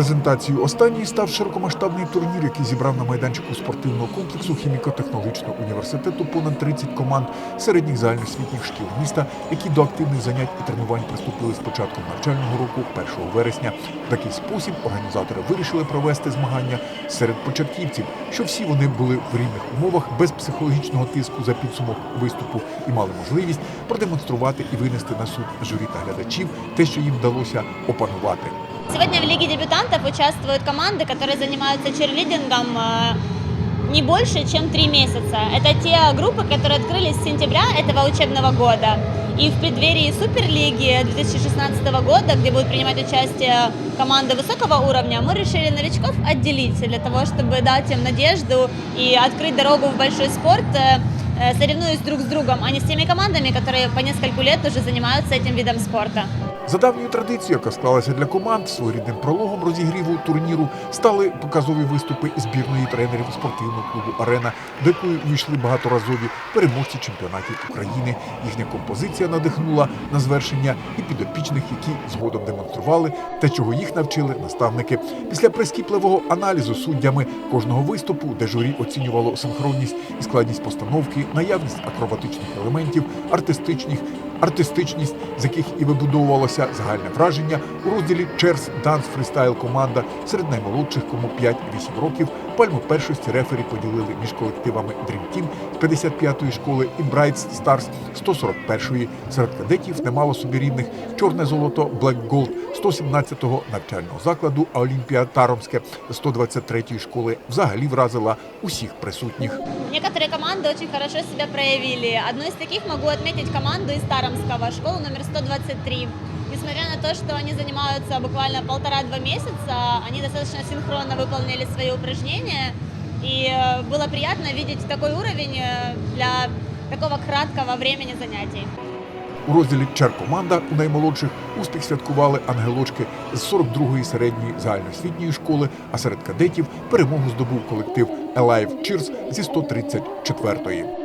Презентацією останньої став широкомасштабний турнір, який зібрав на майданчику спортивного комплексу хіміко-технологічного університету понад 30 команд середніх загальноосвітніх шкіл міста, які до активних занять і тренувань приступили з початком навчального року 1 вересня. В такий спосіб організатори вирішили провести змагання серед початківців, що всі вони були в рівних умовах без психологічного тиску за підсумок виступу і мали можливість продемонструвати і винести на суд журі та глядачів те, що їм вдалося опанувати. Сегодня в Лиге дебютантов участвуют команды, которые занимаются черлидингом э, не больше, чем три месяца. Это те группы, которые открылись с сентября этого учебного года. И в преддверии Суперлиги 2016 года, где будут принимать участие команды высокого уровня, мы решили новичков отделить для того, чтобы дать им надежду и открыть дорогу в большой спорт, э, э, соревнуясь друг с другом, а не с теми командами, которые по нескольку лет уже занимаются этим видом спорта. За давньою традицією, яка склалася для команд, своєрідним прологом розігріву турніру стали показові виступи збірної тренерів спортивного клубу Арена, до якої вийшли багаторазові переможці чемпіонатів України. Їхня композиція надихнула на звершення і підопічних, які згодом демонстрували те, чого їх навчили наставники. Після прискіпливого аналізу суддями кожного виступу, де журі оцінювало синхронність і складність постановки, наявність акробатичних елементів, артистичних артистичність, з яких і вибудовувалося загальне враження у розділі Черс Данс Фрістайл команда серед наймолодших, кому 5-8 років. Пальму першості рефері поділили між колективами Dream Team з 55-ї школи і Bright Stars з 141-ї. Серед кадетів немало собі рівних чорне золото Black Gold 117-го навчального закладу, а Олімпія Таромське з 123-ї школи взагалі вразила усіх присутніх. Некоторые команды очень хорошо себя проявили. Одну из таких могу отметить команду из Таромского, школу номер 123. Несмотря на то, что они занимаются буквально полтора-два месяца, они достаточно синхронно выполнили свои упражнения. И э, было приятно видеть такой уровень э, для такого краткого времени занятий. У розділі Чер-команда у наймолодших успіх святкували ангелочки з 42-ї середньої загальноосвітньої школи, а серед кадетів перемогу здобув колектив Alive Cheers зі 134-ї.